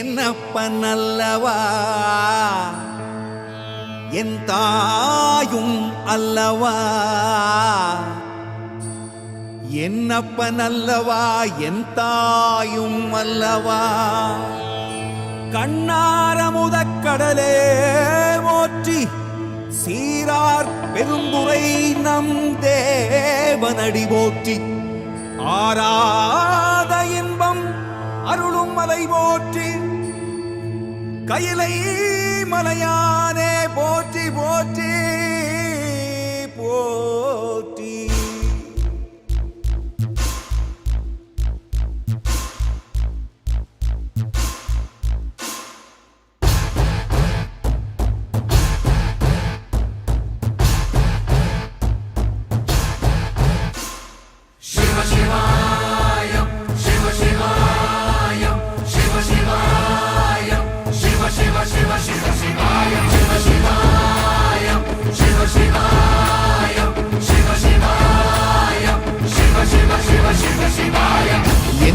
என்னப்பன் அல்லவா என் தாயும் அல்லவா? என்னப்பன் அல்லவா என் தாயும் அல்லவா? கண்ணாரமுதக் கடலே மோற்றி சீரார் பெருந்துரை நம் தேவனடி போற்றி. ஆராத கையிலை மலையா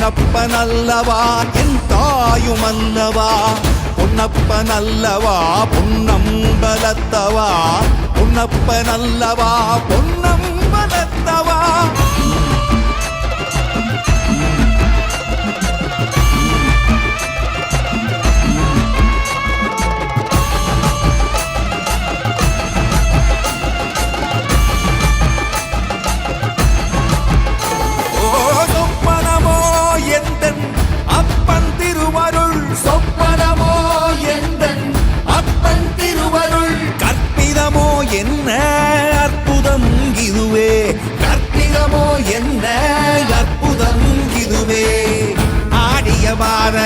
என்னப்பன் அல்லவா என் தாயும் அல்லவா பொன்னப்பன் அல்லவா பொன்னம்பலத்தவா? பொன்னப்பன் அல்லவா பொன்னம்பலத்தவா?